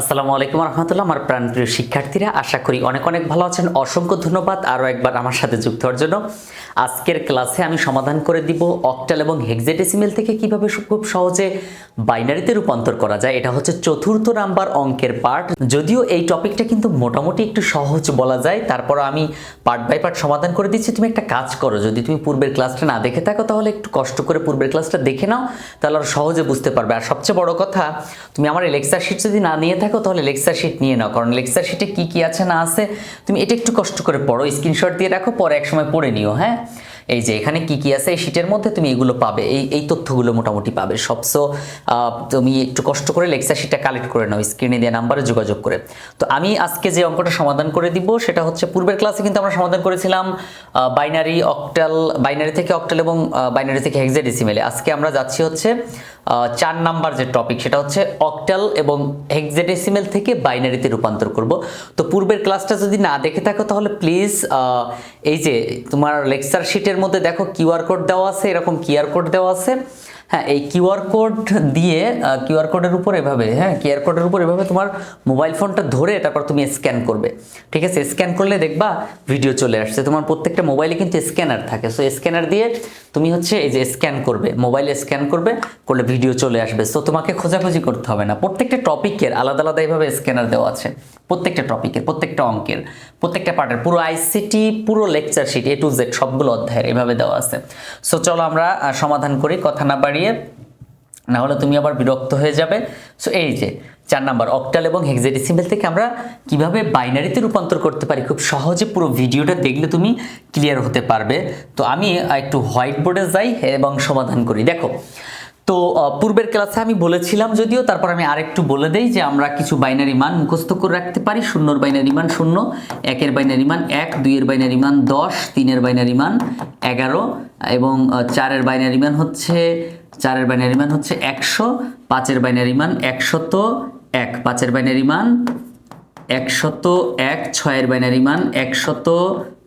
আসসালামু আলাইকুম রহমতুল্লাহ, আমার প্রাণপ্রিয় শিক্ষার্থীরা, আশা করি অনেক অনেক ভালো আছেন। অসংখ্য ধন্যবাদ আরও একবার আমার সাথে যুক্ত হওয়ার জন্য। আজকের ক্লাসে আমি সমাধান করে দিব অক্টাল এবং হেক্সাডেসিমেল থেকে কীভাবে খুব সহজে বাইনারিতে রূপান্তর করা যায়। এটা হচ্ছে চতুর্থ নাম্বার অঙ্কের পার্ট যদিও এই টপিকটা কিন্তু মোটামুটি একটু সহজ বলা যায়, তারপর আমি পার্ট বাই পার্ট সমাধান করে দিচ্ছি। তুমি একটা কাজ করো, যদি তুমি পূর্বের ক্লাসটা না দেখে থাকো, তাহলে একটু কষ্ট করে পূর্বের ক্লাসটা দেখে নাও, তাহলে আরও সহজে বুঝতে পারবে। আর সবচেয়ে বড় কথা, তুমি আমার লেকচার শিট যদি না নিয়ে থাকো, তাহলে লেকচার শিট নিয়ে নাও, কারণ লেকচার শিটে কি কি আছে না আছে, তুমি এটা একটু কষ্ট করে পড়ো স্ক্রিনশট দিয়ে রাখো, পরে এক সময় পড়ে নিও হ্যাঁ? এই যে এখানে কি কি আছে? এই শিটের মধ্যে তুমি এগুলো পাবে। এই এই তথ্যগুলো মোটামুটি পাবে। সবসো তুমি একটু কষ্ট করে লেকচার শিটটা কালেক্ট করে নাও স্ক্রিনে দেওয়া নাম্বারে যোগাযোগ করে। তো আমি আজকে যে অঙ্কটা সমাধান করে দিব, সেটা হচ্ছে পূর্বের ক্লাসে কিন্তু আমরা সমাধান করেছিলাম বাইনারি অক্টাল বাইনারি থেকে অক্টাল এবং বাইনারি থেকে হেক্সাডেসিমেলে আজকে আমরা যাচ্ছি হচ্ছে চার নাম্বার যে টপিক সেটা হচ্ছে অক্টাল এবং হেক্সাডেসিমেল থেকে বাইনারিতে রূপান্তর করব। তো পূর্বের ক্লাসটা যদি না দেখে থাকো, তাহলে প্লিজ এই যে তোমার লেকচার শিটের মধ্যে দেখো কিউআর কোড দেওয়া আছে, এরকম কিউআর কোড দেওয়া আছে। হ্যাঁ এই কিউআর কোড দিয়ে কিউআর কোডের উপর এভাবে হ্যাঁ কিউআর কোডের উপর এভাবে তোমার মোবাইল ফোনটা ধরে তারপর তুমি স্ক্যান করবে। ঠিক আছে? স্ক্যান করলে দেখবা ভিডিও চলে আসছে। তোমার প্রত্যেকটা মোবাইলে কিন্তু স্ক্যানার থাকে। সো স্ক্যানার দিয়ে তুমি হচ্ছে এই যে স্ক্যান করবে, মোবাইলে স্ক্যান করবে, করলে ভিডিও চলে আসবে। সো তোমাকে খোঁজাখুঁজি করতে হবে না। প্রত্যেকটা টপিকের আলাদা আলাদা এইভাবে স্ক্যানার দেওয়া আছে। প্রত্যেকটা টপিকের, প্রত্যেকটা অঙ্কের, প্রত্যেকটা পার্টের, পুরো আইসিটি পুরো lecture sheet A to Z সবগুলো অধ্যায়ের এভাবে দেওয়া আছে। সো চলো আমরা সমাধান করি, কথা না বাড়িয়ে। না হলে তুমি আবার বিরক্ত হয়ে যাবে। সো এই যে, চার নাম্বার অক্টাল এবং হেক্সাডেসিমেল থেকে আমরা কীভাবে বাইনারিতে রূপান্তর করতে পারি, খুব সহজে পুরো ভিডিওটা দেখলে তুমি ক্লিয়ার হতে পারবে। তো আমি একটু হোয়াইট বোর্ডে যাই এবং সমাধান করি। দেখো তো পূর্বের ক্লাসে আমি বলেছিলাম যদিও তারপর আমি আরেকটু বলে দেই যে আমরা কিছু বাইনারি মান মুখস্থ করে রাখতে পারি শূন্যর বাইনারি মান শূন্য একের বাইনারি মান এক দুইয়ের বাইনারি মান দশ তিনের বাইনারি মান এগারো এবং চারের বাইনারি মান হচ্ছে চারের বাইনারি মান হচ্ছে একশো পাঁচের বাইনারি মান একশত এক পাঁচের বাইনারি মান একশত এক ছয়ের বাইনারি মান একশত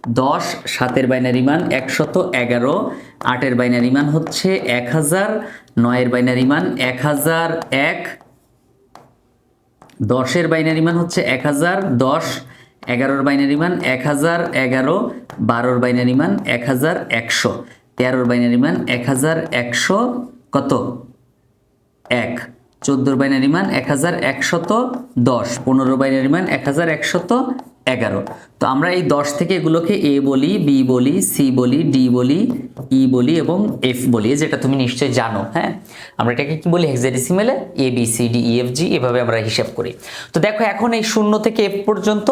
দশ, সাতের বাইনারি মান একশত এগারো, আটের বাইনারি মান হচ্ছে এক হাজার, নয়ের বাইনারি মান এক হাজার এক, দশের বাইনারি মান হচ্ছে এক হাজার দশ, এগারোর বাইনারি মান এক হাজার এগারো, বারোর বাইনারি মান এক হাজার একশো, তেরোর বাইনারি মান এক হাজার একশো কত? এক, চোদ্দোর বাইনারি মান এক হাজার একশত দশ পনেরো বাইনারি মান এক হাজার একশত এগারো। তো আমরা এই দশ থেকে এগুলোকে এ বলি, বি বলি, সি বলি, ডি বলি, ই বলি এবং এফ বলি যেটা তুমি নিশ্চয়ই জানো হ্যাঁ? আমরা এটাকে কি বলি? হেক্সাডেসিমেলে A? B, C, D, E, F, G, এভাবে আমরা হিসাব করি। তো দেখো এখন এই শূন্য থেকে এফ পর্যন্ত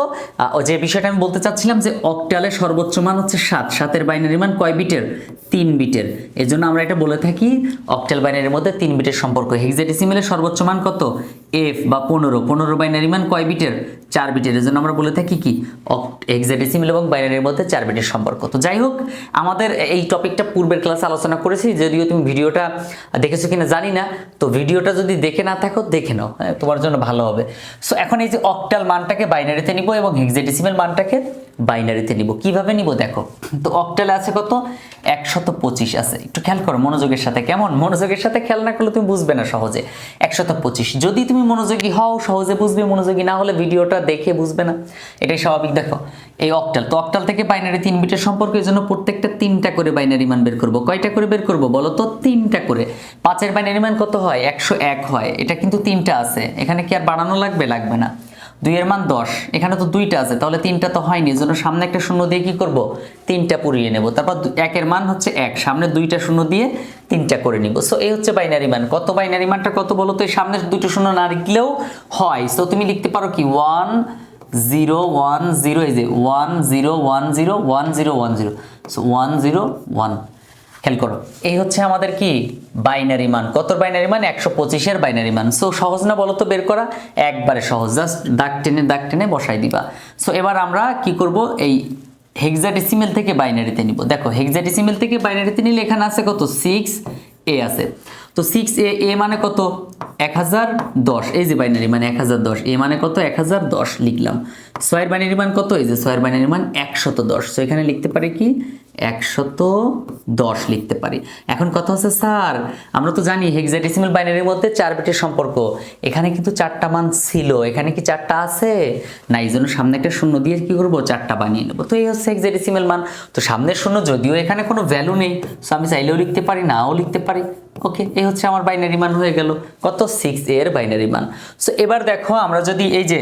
যে বিষয়টা আমি বলতে চাচ্ছিলাম যে অক্টালে সর্বোচ্চ মান হচ্ছে সাত। সাতের বাইনারি মান কয় বিটের? তিন বিটের। এই জন্য আমরা এটা বলে থাকি, অক্টাল বাইনারির মধ্যে তিন বিটের সম্পর্ক। হেক্সাডেসিমেলের সর্বোচ্চ মান কত? এফ বা পনেরো। পনেরো বাইনারি মান কয় বিটের? চার বিটের। এই জন্য আমরা বলে থাকি কি? হেক্সাডেসিমেল এবং বাইনারির মধ্যে চার বিটের সম্পর্ক। তো যাই হোক, আমাদের এই টপিকটা পূর্বের ক্লাসে আলোচনা করেছি, যদিও তুমি ভিডিওটা দেখেছ কিনা জানি না। তো ভিডিওটা যদি দেখে না থাকো, দেখে নাও হ্যাঁ তোমার জন্য ভালো হবে। সো এখন এই যে অক্টাল মানটাকে বাইনারিতে নিব এবং হেক্সাডেসিমেল মানটাকে বাইনারিতে নিব। কীভাবে নিব দেখো? তো অক্টালে আছে কত? একশত পঁচিশ আছে। একটু খেয়াল করো মনোযোগের সাথে। কেমন? মনোযোগের সাথে খেয়াল না করলে তুমি বুঝবে না সহজে। একশত পঁচিশ। যদি তুমি মনোযোগী হও, সহজে বুঝবে। মনোযোগী না হলে ভিডিওটা দেখে বুঝবে না। এটাই স্বাভাবিক, দেখো। এই অক্টাল তো অক্টাল থেকে বাইনারি তিন বিটের সম্পর্ক এই জন্য প্রত্যেকটা তিনটা করে বাইনারি মান বের করব। কয়টা করে বের করব বলো তো? তিনটা করে। পাঁচের বাইনারি মান কত হয়? একশো এক হয়। এটা কিন্তু তিনটা আছে। এখানে কি আর বাড়ানো লাগবে? লাগবে না। দুইয়ের মান দশ। এখানে তো দুইটা আছে, তাহলে তিনটা তো হয়নি। জন্য সামনে একটা শূন্য দিয়ে কি করব? তিনটা পুরিয়ে নেব। তারপর একের মান হচ্ছে এক। সামনে দুইটা শূন্য দিয়ে তিনটা করে নিব। সো এই হচ্ছে বাইনারি মান। কত বাইনারি মানটা কত বলো তো? এই সামনে দুটো শূন্য না লিখলেও হয়। সো তুমি লিখতে পারো কি? ওয়ান জিরো ওয়ান জিরো, এই যে one zero one zero one zero one zero. So one zero one. খেয়াল করো, এই হচ্ছে আমাদের কি? বাইনারি মান। কত বাইনারি মান? একশো পঁচিশের বাইনারি মান। সো সহজ না বলো তো বের করা? একবারে সহজ। জাস্ট দাগ টেনে দাগ টেনে বসাই দিবা। সো এবার আমরা কি করব? এই হেক্সাডেসিমেল থেকে বাইনারিতে নিব। দেখো হেক্সাডেসিমেল থেকে বাইনারিতে নিলে এখানে আছে কত? সিক্স এ আছে। তো সিক্স এ এ মানে কত? এক হাজার দশ। এই যে বাইনারি মানে এক হাজার দশ। এ মানে কত? এক হাজার দশ লিখলাম। ছয়ের বাইনারি মান কত? এই যে ছয়ের বাইনারি মান একশত দশ। তো এখানে লিখতে পারি কি? একশত দশ লিখতে পারি। এখন কথা হচ্ছে, স্যার, আমরা তো জানি হেক্সাডেসিমাল বাইনারির মধ্যে চার বিটের সম্পর্ক। এখানে কিন্তু চারটা মান ছিল। এখানে কি চারটা আছে? না, এই জন্য সামনে একটা শূন্য দিয়ে কি করব? চারটা বানিয়ে নেব। তো এই হচ্ছে হেক্সাডেসিমাল মান। তো সামনের শূন্য যদিও এখানে কোনো ভ্যালু নেই সো আমি চাইলেও লিখতে পারি, নাও লিখতে পারি। ওকে এই হচ্ছে আমার বাইনারি মান হয়ে গেল। কত? সিক্স এর বাইনারি মান। সো এবার দেখো, আমরা যদি এই যে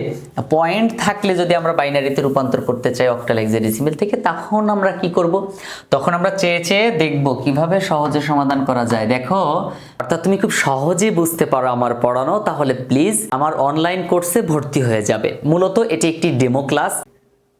পয়েন্ট থাকলে যদি আমরা বাইনারিতে রূপান্তর করতে চাই অক্টাল হেক্সাডেসিমেল থেকে, তখন আমরা কি করব? তখন আমরা চেয়ে চেয়ে দেখব কীভাবে সহজে সমাধান করা যায়। দেখো, অর্থাৎ তুমি খুব সহজে বুঝতে পারো আমার পড়ানো, তাহলে প্লিজ আমার অনলাইন কোর্সে ভর্তি হয়ে যাবে। মূলত এটি একটি ডেমো ক্লাস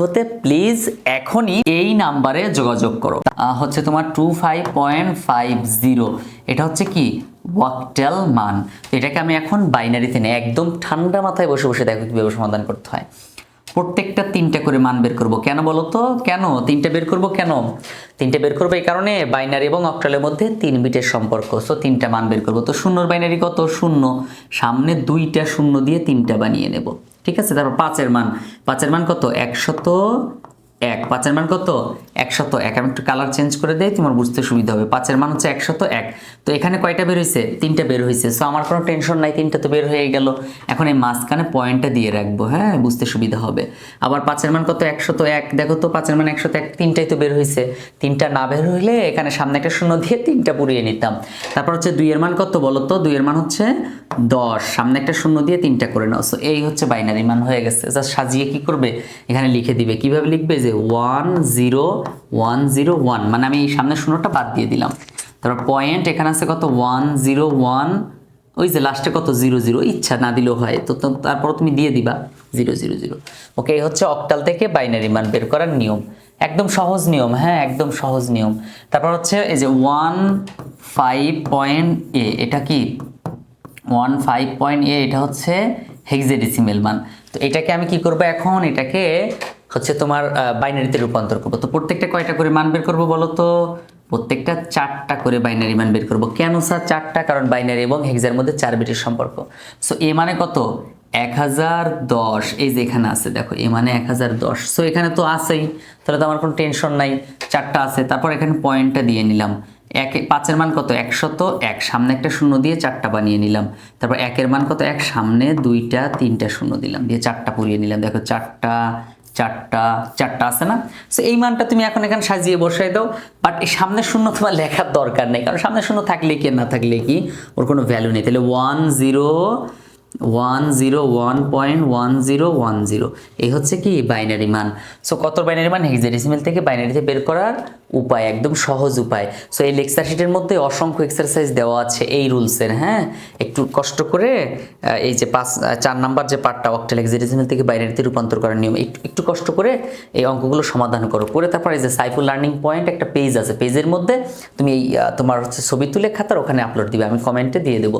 হতে প্লিজ এখনই এই নাম্বারে যোগাযোগ করো। হচ্ছে তোমার two five point five zero এটা হচ্ছে কি? ওয়াকটেল মান। এটাকে আমি এখন বাইনারিতে নেই, একদম ঠান্ডা মাথায় বসে বসে দেখো কীভাবে সমাধান করতে হয়। প্রত্যেকটা তিনটা করে মান বের করব। কেন বলো তো? কেন? তিনটা বের করব কেন? তিনটা বের করব এই কারণে বাইনারি এবং অক্টালের মধ্যে তিন বিটের সম্পর্ক। সো তিনটা মান বের করব। তো শূন্যর বাইনারি কত? শূন্য। সামনে দুইটা শূন্য দিয়ে তিনটা বানিয়ে নেব। ঠিক আছে? তারপর পাঁচের মান। পাঁচের মান কত? একশত এক। পাঁচের মান কত? একশত এক। আমি একটু কালার চেঞ্জ করে দেই, তোমার বুঝতে সুবিধা হবে। পাঁচের মান হচ্ছে একশত এক। তো এখানে কয়টা বের হয়েছে তিনটা বের হয়েছে সো আমার কোনো টেনশন নাই, তিনটা তো বের হয়ে গেল। এখন এই মাঝখানে পয়েন্টটা দিয়ে রাখব হ্যাঁ? বুঝতে সুবিধা হবে। আবার পাঁচের মান কত? একশত এক। দেখো তো, পাঁচের মান একশত এক, তিনটাই তো বের হয়েছে তিনটা না বের হইলে এখানে সামনে একটা শূন্য দিয়ে তিনটা পুড়িয়ে নিতাম। তারপর হচ্ছে দুইয়ের মান কত বলো তো দুইয়ের মান হচ্ছে দশ, সামনে একটা শূন্য দিয়ে তিনটা করে নাও। সো এই হচ্ছে বাইনারি মান হয়ে গেছে। জাস্ট সাজিয়ে কি করবে? এখানে লিখে দিবে। কীভাবে লিখবে? যে one zero one zero one মানে আমি এই সামনে শূন্যটা বাদ দিয়ে দিলাম। তারপর পয়েন্ট এখানে আছে কত? ওয়ান জিরো ওয়ান ওই যে লাস্টে কত? জিরো জিরো ইচ্ছা না দিলেও হয়। তো তারপর তুমি দিয়ে দিবা। জিরো জিরো জিরো ওকে এই হচ্ছে অক্টাল থেকে বাইনারি মান বের করার নিয়ম। একদম সহজ নিয়ম হ্যাঁ একদম সহজ নিয়ম। তারপর হচ্ছে এই যে ওয়ান ফাইভ পয়েন্ট এ এটা কি? ওয়ান ফাইভ পয়েন্ট এ এটা হচ্ছে হেক্সাডেসিমেল মান। তো এটাকে আমি কি করব এখন? এটাকে হচ্ছে তোমার বাইনারিতে রূপান্তর করব। তো প্রত্যেকটা কয়টা করে মান বের করব বলো তো? প্রত্যেকটা চারটা করে বাইনারি মান বের করব। কেন স্যার চারটা? কারণ বাইনারি এবং হেক্সার মধ্যে চার বিটের সম্পর্ক। সো এ মানে কত? এক হাজার দশ। এই যে এখানে আছে, দেখো, এ মানে এক হাজার দশ। সো এখানে তো আছেই। তাহলে তো আমার কোনো টেনশন নাই। চারটা আছে। তারপর এখানে পয়েন্টটা দিয়ে নিলাম। এক, পাঁচের মান কত? একশত, এক। সামনে একটা শূন্য দিয়ে চারটা বানিয়ে নিলাম। তারপর একের মান কত? এক। সামনে দুইটা, তিনটা শূন্য দিলাম। দিয়ে চারটা পুড়িয়ে নিলাম। দেখো চারটা চারটা চারটা আছে না? সো এই মানটা তুমি এখন এখানে সাজিয়ে বসাই দাও। বাট এই সামনে শূন্য তোমার লেখার দরকার নেই। কারণ সামনে শূন্য থাকলে কি না থাকলে কি? ওর কোনো ভ্যালু নেই। তাহলে one zero one zero one point one zero one zero এই হচ্ছে কি বাইনারি মান। সো কত বাইনারি মান? হেক্সাডেসিমেল থেকে বাইনারিতে বের করার উপায়, একদম সহজ উপায়। সো এই লেকচার শিটের মধ্যে অসংখ্য এক্সারসাইজ দেওয়া আছে এই রুলসের হ্যাঁ? একটু কষ্ট করে এই যে পাঁচ চার নাম্বার যে পার্টটা অক্টেল হেক্সাডেসিমেল থেকে বাইনারিতে রূপান্তর করার নিয়ম, একটু একটু কষ্ট করে এই অঙ্কগুলো সমাধান করো। করে তারপর এই যে সাইফুল লার্নিং পয়েন্ট একটা পেজ আছে। পেজের মধ্যে তুমি এই তোমার হচ্ছে ছবি তুলে খাতার ওখানে আপলোড দিবে। আমি কমেন্টে দিয়ে দেবো।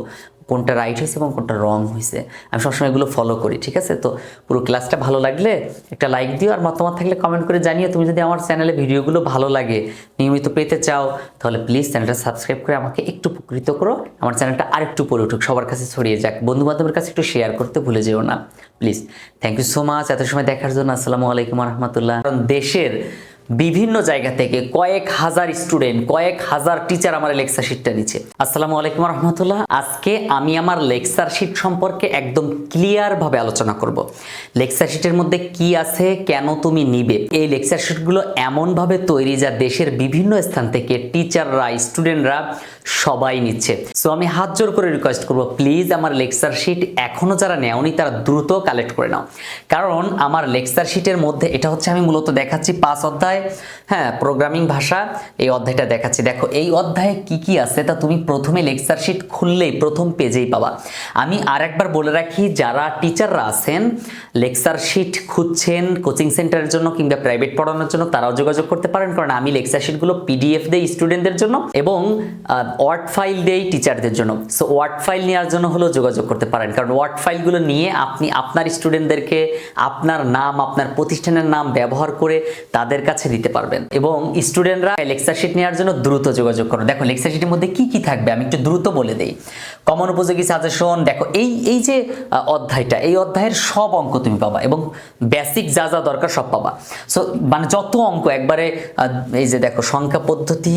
কোনটা রাইট হয়েছে এবং কোনটা রং হয়েছে। আমি সবসময় এগুলো ফলো করি, ঠিক আছে? তো পুরো ক্লাসটা ভালো লাগলে একটা লাইক দিও আর মতামত থাকলে কমেন্ট করে জানিও। তুমি যদি আমার চ্যানেলে ভিডিওগুলো ভালো লাগে, নিয়মিত পেতে চাও, তাহলে প্লিজ চ্যানেলটা সাবস্ক্রাইব করে আমাকে একটু উপকৃত করো। আমার চ্যানেলটা আরেকটু পড়ে উঠুক, সবার কাছে ছড়িয়ে যাক। বন্ধু বান্ধবের কাছে একটু শেয়ার করতে ভুলে যেও না please thank you so much এত সময় দেখার জন্য আসসালামু আলাইকুম রহমতুল্লাহ। কারণ দেশের বিভিন্ন জায়গা থেকে কয়েক হাজার স্টুডেন্ট কয়েক হাজার টিচার আমার লেকচার শিটটা দিচ্ছে। আসসালামু আলাইকুম রহমতুল্লাহ। আজকে আমি আমার লেকচার শিট সম্পর্কে একদম ক্লিয়ারভাবে আলোচনা করব। লেকচার শিটের মধ্যে কি আছে, কেন তুমি নিবে? এই লেকচার শিটগুলো এমনভাবে তৈরি যা দেশের বিভিন্ন স্থান থেকে টিচাররা স্টুডেন্টরা সবাই নিচ্ছে। সো আমি হাত জোর করে রিকোয়েস্ট করব প্লিজ আমার লেকচার শিট এখনও যারা নেওনি, তারা দ্রুত কালেক্ট করে নাও। কারণ আমার লেকচার শিটের মধ্যে এটা হচ্ছে আমি মূলত দেখাচ্ছি পাঁচ অধ্যায় হ্যাঁ প্রোগ্রামিং ভাষা, এই অধ্যায়টা দেখাচ্ছি। দেখো, এই অধ্যায়ে কি কি আছে তা তুমি প্রথমে লেকচার শিট খুললেই প্রথম পেজেই পাবা। আমি আর একবার বলে রাখি, যারা টিচাররা আছেন লেকচার শিট খুঁজছেন কোচিং সেন্টারের জন্য কিংবা প্রাইভেট পড়ানোর জন্য, তারাও যোগাযোগ করতে পারেন। কারণ আমি লেকচার শিটগুলো পিডিএফ দেই স্টুডেন্টদের জন্য এবং ওয়ার্ড ফাইল দেই টিচারদের জন্য। সো ওয়ার্ড ফাইল নেওয়ার জন্য হলেও যোগাযোগ করতে পারেন। কারণ ওয়ার্ড ফাইলগুলো নিয়ে আপনি আপনার স্টুডেন্টদেরকে আপনার নাম, আপনার প্রতিষ্ঠানের নাম ব্যবহার করে তাদের কাছে দিতে পারবেন। এবং স্টুডেন্টরা লেকচার শিট নেওয়ার জন্য দ্রুত যোগাযোগ করুন। দেখো লেকচার শিটের মধ্যে কি কি থাকবে? আমি একটু দ্রুত বলে দেই। কমন উপযোগী সাজেশন দেখো, এই এই যে অধ্যায়টা, এই অধ্যায়ের সব অঙ্ক তুমি পাবা এবং বেসিক যা যা দরকার সব পাবা। সো মানে যত অঙ্ক, একবারে এই যে দেখো, সংখ্যা পদ্ধতি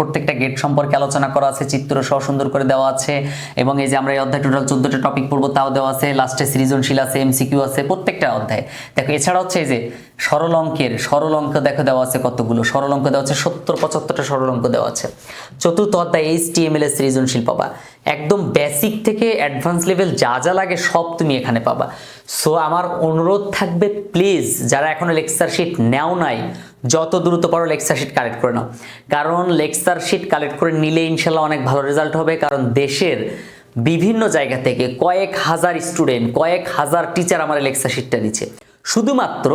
প্রত্যেকটা গেট সম্পর্কে আলোচনা করা আছে, চিত্র সহ সুন্দর করে দেওয়া আছে, এবং এই যে আমরা এই অধ্যায় টোটাল চোদ্দটা টপিক পড়ব, তাও দেওয়া আছে লাস্টে সৃজনশীল আছে এমসিকিউ আছে, প্রত্যেকটা অধ্যায়। দেখো, এছাড়া হচ্ছে এই যে সরল অঙ্কের সরল অঙ্ক দেখো দেওয়া আছে কতগুলো? সরল অঙ্ক দেওয়া আছে সত্তর, পঁচাত্তরটা সরল অঙ্ক দেওয়া আছে। চতুর্থ অধ্যায় এইচ টি এম এল এর সৃজনশীল পাবা। একদম বেসিক থেকে অ্যাডভান্স লেভেল যা যা লাগে সব তুমি এখানে পাবা। সো আমার অনুরোধ থাকবে প্লিজ যারা এখনও লেকচার শিট নেও নাই, যত দ্রুত পারো লেকচার শিট কালেক্ট করে নাও। কারণ লেকচার শিট কালেক্ট করে নিলে ইনশাল্লাহ অনেক ভালো রেজাল্ট হবে, কারণ দেশের বিভিন্ন জায়গা থেকে কয়েক হাজার স্টুডেন্ট কয়েক হাজার টিচার আমার লেকচার শিটটা নিচ্ছে শুধুমাত্র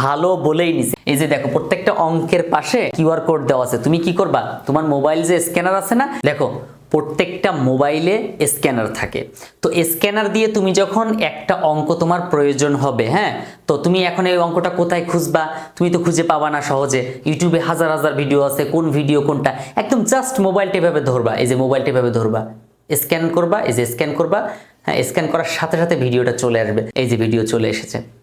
ভালো বলেই নিছে। এই যে দেখো, প্রত্যেকটা অঙ্কের পাশে কিউআর কোড দেওয়া আছে। তুমি কি করবা? তোমার মোবাইল যে স্ক্যানার আছে না, দেখো, প্রত্যেকটা মোবাইলে স্ক্যানার থাকে। তো স্ক্যানার দিয়ে তুমি যখন একটা অঙ্ক তোমার প্রয়োজন হবে হ্যাঁ তো তুমি এখন এই অঙ্কটা কোথায় খুঁজবা? তুমি তো খুঁজে পাবা না সহজে। ইউটিউবে হাজার হাজার ভিডিও আছে, কোন ভিডিও কোনটা? একদম জাস্ট মোবাইলটা এভাবে ধরবা। এই যে মোবাইলটা এভাবে ধরবা। স্ক্যান করবা, এই যে স্ক্যান করবা হ্যাঁ স্ক্যান করার সাথে সাথে ভিডিওটা চলে আসবে। এই যে ভিডিও চলে এসেছে।